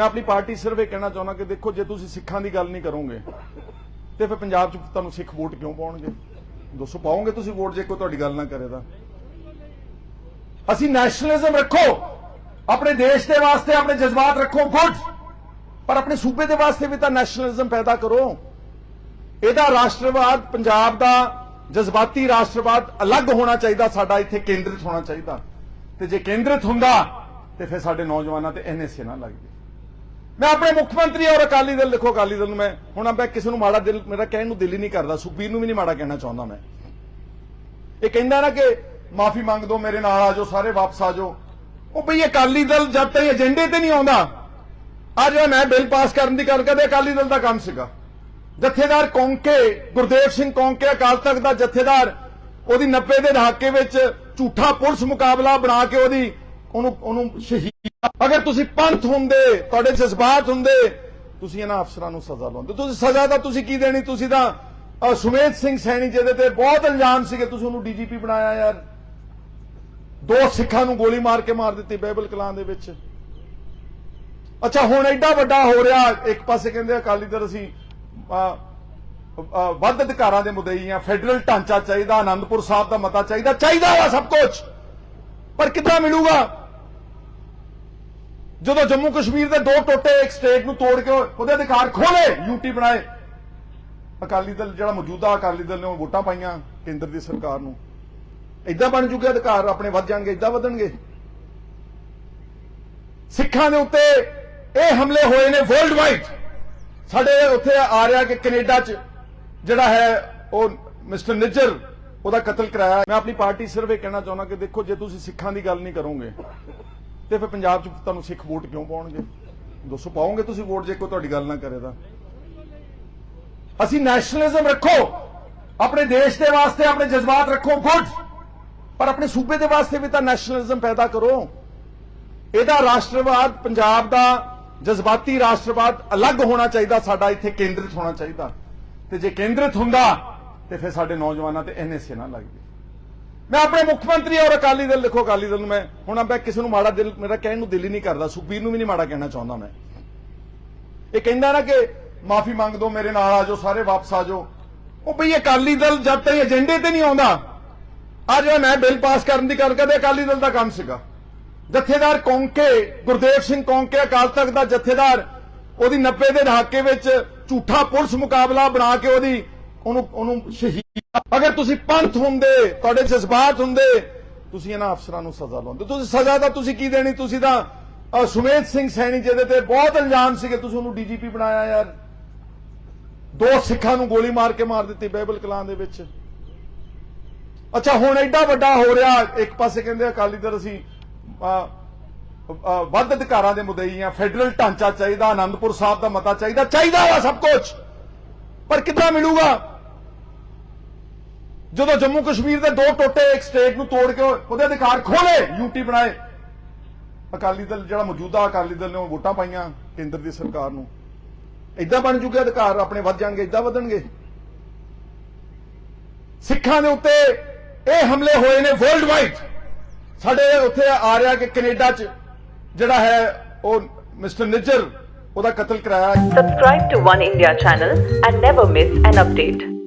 ਮੈਂ ਆਪਣੀ ਪਾਰਟੀ ਸਿਰਫ ਇਹ ਕਹਿਣਾ ਚਾਹੁੰਦਾ ਕਿ ਦੇਖੋ, ਜੇ ਤੁਸੀਂ ਸਿੱਖਾਂ ਦੀ ਗੱਲ ਨਹੀਂ ਕਰੋਗੇ, ਤੇ ਫਿਰ ਪੰਜਾਬ 'ਚ ਤੁਹਾਨੂੰ ਸਿੱਖ ਵੋਟ ਕਿਉਂ ਪਾਉਣਗੇ? ਦੋਸਤੋ ਪਾਓਗੇ ਤੁਸੀਂ ਵੋਟ ਜੇ ਕੋਈ ਤੁਹਾਡੀ ਗੱਲ ਨਾ ਕਰੇ ਤਾਂ? ਅਸੀਂ ਨੈਸ਼ਨਲਿਜ਼ਮ ਰੱਖੋ! ਆਪਣੇ ਦੇਸ਼ ਦੇ ਵਾਸਤੇ ਆਪਣੇ ਜਜ਼ਬਾਤ ਰੱਖੋ ਗੁੱਡ ਪਰ ਆਪਣੇ ਸੂਬੇ ਦੇ ਵਾਸਤੇ ਵੀ ਤਾਂ ਨੈਸ਼ਨਲਿਜ਼ਮ ਪੈਦਾ ਕਰੋ। ਇਹਦਾ ਰਾਸ਼ਟਰਵਾਦ, ਪੰਜਾਬ ਦਾ ਜਜ਼ਬਾਤੀ ਰਾਸ਼ਟਰਵਾਦ ਅਲੱਗ ਹੋਣਾ ਚਾਹੀਦਾ, ਸਾਡਾ ਇੱਥੇ ਕੇਂਦਰਿਤ ਹੋਣਾ ਚਾਹੀਦਾ। ਤੇ ਜੇ ਕੇਂਦਰਿਤ ਹੁੰਦਾ, ਤੇ ਫਿਰ ਸਾਡੇ ਨੌਜਵਾਨਾਂ ਤੇ ਐਨਐਸਏ ਨਾ ਲੱਗਦੀ ਮੈਂ ਆਪਣੇ ਮੁੱਖ ਮੰਤਰੀ ਔਰ ਅਕਾਲੀ ਦਲ ਲਿਖੋ ਅਕਾਲੀ ਦਲ ਨੂੰ ਮੈਂ, ਹੁਣ ਮੈਂ ਕਿਸੇ ਨੂੰ ਮਾੜਾ ਦਿਲ, ਮੇਰਾ ਕਹਿਣ ਨੂੰ ਦਿਲ ਹੀ ਨਹੀਂ ਕਰਦਾ, ਸੁਖਬੀਰ ਨੂੰ ਵੀ ਨਹੀਂ ਮਾੜਾ ਕਹਿਣਾ ਚਾਹੁੰਦਾ ਮੈਂ। ਇਹ ਕਹਿੰਦਾ ਨਾ ਕਿ ਮਾਫੀ ਮੰਗ ਦੋ, ਮੇਰੇ ਨਾਲ ਆ ਜਾਓ, ਸਾਰੇ ਵਾਪਸ ਆ ਜਾਓ। ਉਹ ਬਈ ਅਕਾਲੀ ਦਲ ਜਦ ਤੱਕ ਏਜੰਡੇ ਤੇ ਨਹੀਂ ਆਉਂਦਾ, ਅੱਜ ਜਿਹੜਾ ਮੈਂ ਬਿੱਲ ਪਾਸ ਕਰਨ ਦੀ ਗੱਲ ਕਰਦੇ ਅਕਾਲੀ ਦਲ ਦਾ ਕੰਮ ਸੀਗਾ। ਜਥੇਦਾਰ ਕੌਂਕੇ, ਗੁਰਦੇਵ ਸਿੰਘ ਕੌਂਕੇ, ਅਕਾਲ ਤਖਤ ਦਾ ਜਥੇਦਾਰ, ਉਹਦੀ 90 ਦੇ ਦਹਾਕੇ ਵਿੱਚ ਝੂਠਾ ਪੁਲਿਸ ਮੁਕਾਬਲਾ ਬਣਾ ਕੇ ਉਹਦੀ ਉਹਨੂੰ ਉਹਨੂੰ ਸ਼ਹੀਦ ਅਗਰ ਤੁਸੀਂ ਪੰਥ ਹੁੰਦੇ, ਤੁਹਾਡੇ ਜਜ਼ਬਾਤ ਹੁੰਦੇ, ਤੁਸੀਂ ਇਹਨਾਂ ਅਫਸਰਾਂ ਨੂੰ ਸਜ਼ਾ ਲਾਉਂਦੇ ਤੁਸੀਂ ਸਜ਼ਾ ਤਾਂ ਤੁਸੀਂ ਕੀ ਦੇਣੀ? ਤੁਸੀਂ ਤਾਂ ਸੁਮੇਧ ਸਿੰਘ ਸੈਣੀ ਜਿਹਦੇ ਤੇ ਬਹੁਤ ਇਲਜ਼ਾਮ ਸੀਗੇ, ਤੁਸੀਂ ਉਹਨੂੰ ਡੀਜੀਪੀ ਬਣਾਇਆ ਯਾਰ। ਦੋ ਸਿੱਖਾਂ ਨੂੰ ਗੋਲੀ ਮਾਰ ਕੇ ਮਾਰ ਦਿੱਤੀ ਬਾਈਬਲ ਕਲਾਂ ਦੇ ਵਿੱਚ। ਅੱਛਾ, ਹੁਣ ਐਡਾ ਵੱਡਾ ਹੋ ਰਿਹਾ, ਇੱਕ ਪਾਸੇ ਕਹਿੰਦੇ ਅਕਾਲੀ ਦਲ ਅਸੀਂ ਵੱਧ ਅਧਿਕਾਰਾਂ ਦੇ ਮੁੱਦੇ ਆ। ਫੈਡਰਲ ਢਾਂਚਾ ਚਾਹੀਦਾ ਆਨੰਦਪੁਰ ਸਾਹਿਬ ਦਾ ਮਤਾ ਚਾਹੀਦਾ ਚਾਹੀਦਾ ਵਾ ਸਭ ਕੁਝ ਪਰ ਕਿੱਦਾਂ ਮਿਲੂਗਾ? ਜਦੋਂ ਜੰਮੂ ਕਸ਼ਮੀਰ ਦੇ ਦੋ ਟੋਟੇ ਇੱਕ ਸਟੇਟ ਨੂੰ ਤੋੜ ਕੇ ਉਹਦੇ ਅਧਿਕਾਰ ਖੋਲੇ ਯੂਟੀ ਬਣਾਏ। ਅਕਾਲੀ ਦਲ ਜਿਹੜਾ ਮੌਜੂਦਾ ਅਕਾਲੀ ਦਲ ਨੇ ਉਹ ਵੋਟਾਂ ਪਾਈਆਂ ਕੇਂਦਰ ਦੀ ਸਰਕਾਰ ਨੂੰ। ਇਦਾਂ ਬਣ ਚੁੱਕੇ ਅਧਿਕਾਰ, ਆਪਣੇ ਵੱਧ ਜਾਣਗੇ ਇਦਾਂ ਵਧਣਗੇ। ਸਿੱਖਾਂ ਦੇ ਉੱਤੇ ਇਹ ਹਮਲੇ ਹੋਏ ਨੇ ਵਰਲਡ ਵਾਈਡ ਸਾਡੇ ਉੱਥੇ ਆ ਰਿਹਾ ਕਿ ਕੈਨੇਡਾ 'ਚ ਜਿਹੜਾ ਹੈ ਉਹ ਮਿਸਟਰ ਨਿੱਜਰ, ਉਹਦਾ ਕਤਲ ਕਰਾਇਆ। ਮੈਂ ਆਪਣੀ ਪਾਰਟੀ ਸਿਰਫ ਇਹ ਕਹਿਣਾ ਚਾਹੁੰਦਾ ਕਿ ਦੇਖੋ, ਜੇ ਤੁਸੀਂ ਸਿੱਖਾਂ ਦੀ ਗੱਲ ਨਹੀਂ ਕਰੋਗੇ ਤੇ ਫਿਰ ਪੰਜਾਬ 'ਚ ਤੁਹਾਨੂੰ ਸਿੱਖ ਵੋਟ ਕਿਉਂ ਪਾਉਣਗੇ? ਦੱਸੋ ਪਾਓਗੇ ਤੁਸੀਂ ਵੋਟ ਜੇ ਕੋਈ ਤੁਹਾਡੀ ਗੱਲ ਨਾ ਕਰੇ ਤਾਂ। ਅਸੀਂ ਨੈਸ਼ਨਲਿਜ਼ਮ ਰੱਖੋ। ਆਪਣੇ ਦੇਸ਼ ਦੇ ਵਾਸਤੇ ਆਪਣੇ ਜਜ਼ਬਾਤ ਰੱਖੋ ਗੁੱਡ ਪਰ ਆਪਣੇ ਸੂਬੇ ਦੇ ਵਾਸਤੇ ਵੀ ਤਾਂ ਨੈਸ਼ਨਲਿਜ਼ਮ ਪੈਦਾ ਕਰੋ। ਇਹਦਾ ਰਾਸ਼ਟਰਵਾਦ, ਪੰਜਾਬ ਦਾ ਜਜ਼ਬਾਤੀ ਰਾਸ਼ਟਰਵਾਦ ਅਲੱਗ ਹੋਣਾ ਚਾਹੀਦਾ, ਸਾਡਾ ਇੱਥੇ ਕੇਂਦਰਿਤ ਹੋਣਾ ਚਾਹੀਦਾ। ਤੇ ਜੇ ਕੇਂਦਰਿਤ ਹੁੰਦਾ, ਤੇ ਫਿਰ ਸਾਡੇ ਨੌਜਵਾਨਾਂ ਤੇ ਐਨਐਸਏ ਨਾ ਲੱਗਦੀ ਮੈਂ ਆਪਣੇ ਮੁੱਖ ਮੰਤਰੀ ਔਰ ਅਕਾਲੀ ਦਲ ਲਿਖੋ ਅਕਾਲੀ ਦਲ ਨੂੰ ਮੈਂ, ਹੁਣ ਮੈਂ ਕਿਸੇ ਨੂੰ ਮਾੜਾ ਦਿਲ, ਮੇਰਾ ਕਹਿਣ ਨੂੰ ਦਿਲ ਹੀ ਨਹੀਂ ਕਰਦਾ, ਸੁਖਬੀਰ ਨੂੰ ਵੀ ਨਹੀਂ ਮਾੜਾ ਕਹਿਣਾ ਚਾਹੁੰਦਾ ਮੈਂ। ਇਹ ਕਹਿੰਦਾ ਨਾ ਕਿ ਮਾਫੀ ਮੰਗ ਦੋ, ਮੇਰੇ ਨਾਲ ਆ ਜਾਓ, ਸਾਰੇ ਵਾਪਸ ਆ ਜਾਓ। ਉਹ ਬਈ ਅਕਾਲੀ ਦਲ ਜਦ ਤੱਕ ਏਜੰਡੇ ਤੇ ਨਹੀਂ ਆਉਂਦਾ, ਅੱਜ ਜਿਹੜਾ ਮੈਂ ਬਿੱਲ ਪਾਸ ਕਰਨ ਦੀ ਗੱਲ ਕਰਦੇ ਅਕਾਲੀ ਦਲ ਦਾ ਕੰਮ ਸੀਗਾ। ਜਥੇਦਾਰ ਕੌਂਕੇ, ਗੁਰਦੇਵ ਸਿੰਘ ਕੌਂਕੇ, ਅਕਾਲ ਤਖਤ ਦਾ ਜਥੇਦਾਰ, ਉਹਦੀ 90 ਦੇ ਦਹਾਕੇ ਵਿੱਚ ਝੂਠਾ ਪੁਲਿਸ ਮੁਕਾਬਲਾ ਬਣਾ ਕੇ ਉਹਦੀ, ਉਹਨੂੰ ਉਹਨੂੰ ਸ਼ਹੀਦ ਅਗਰ ਤੁਸੀਂ ਪੰਥ ਹੁੰਦੇ, ਤੁਹਾਡੇ ਜਜ਼ਬਾਤ ਹੁੰਦੇ, ਤੁਸੀਂ ਇਹਨਾਂ ਅਫਸਰਾਂ ਨੂੰ ਸਜ਼ਾ ਲਾਉਂਦੇ ਤੁਸੀਂ ਸਜ਼ਾ ਤਾਂ ਤੁਸੀਂ ਕੀ ਦੇਣੀ? ਤੁਸੀਂ ਤਾਂ ਸੁਮੇਧ ਸਿੰਘ ਸੈਣੀ ਜਿਹਦੇ ਤੇ ਬਹੁਤ ਇਲਜ਼ਾਮ ਸੀਗੇ, ਤੁਸੀਂ ਉਹਨੂੰ ਡੀਜੀਪੀ ਬਣਾਇਆ ਯਾਰ। ਦੋ ਸਿੱਖਾਂ ਨੂੰ ਗੋਲੀ ਮਾਰ ਕੇ ਮਾਰ ਦਿੱਤੀ ਬਾਈਬਲ ਕਲਾਂ ਦੇ ਵਿੱਚ। ਅੱਛਾ, ਹੁਣ ਐਡਾ ਵੱਡਾ ਹੋ ਰਿਹਾ, ਇੱਕ ਪਾਸੇ ਕਹਿੰਦੇ ਅਕਾਲੀ ਦਲ ਅਸੀਂ ਵੱਧ ਅਧਿਕਾਰਾਂ ਦੇ ਮੁੱਦੇ ਆ। ਫੈਡਰਲ ਢਾਂਚਾ ਚਾਹੀਦਾ ਆਨੰਦਪੁਰ ਸਾਹਿਬ ਦਾ ਮਤਾ ਚਾਹੀਦਾ। ਚਾਹੀਦਾ ਵਾ ਸਭ ਕੁਝ ਪਰ ਕਿੱਦਾਂ ਮਿਲੂਗਾ? ਜਦੋਂ ਜੰਮੂ ਕਸ਼ਮੀਰ ਦੇ ਦੋ ਟੋਟੇ ਇੱਕ ਸਟੇਟ ਨੂੰ ਤੋੜ ਕੇ ਉਹਦੇ ਅਧਿਕਾਰ ਖੋਲੇ ਯੂਟੀ ਬਣਾਏ। ਅਕਾਲੀ ਦਲ ਜਿਹੜਾ ਮੌਜੂਦਾ ਅਕਾਲੀ ਦਲ ਨੇ ਉਹ ਵੋਟਾਂ ਪਾਈਆਂ ਕੇਂਦਰ ਦੀ ਸਰਕਾਰ ਨੂੰ। ਇਦਾਂ ਬਣ ਚੁੱਕੇ ਅਧਿਕਾਰ, ਆਪਣੇ ਵੱਧ ਜਾਣਗੇ ਇਦਾਂ ਵਧਣਗੇ। ਸਿੱਖਾਂ ਦੇ ਉੱਤੇ ਇਹ ਹਮਲੇ ਹੋਏ ਨੇ ਵਰਲਡ ਵਾਈਡ ਸਾਡੇ ਉੱਥੇ ਆ ਰਿਹਾ ਕਿ ਕੈਨੇਡਾ 'ਚ ਜਿਹੜਾ ਹੈ, ਉਹ ਮਿਸਟਰ ਨਿੱਜਰ, ਉਹਦਾ ਕਤਲ ਕਰਾਇਆ। Subscribe to One India channel and never miss an update.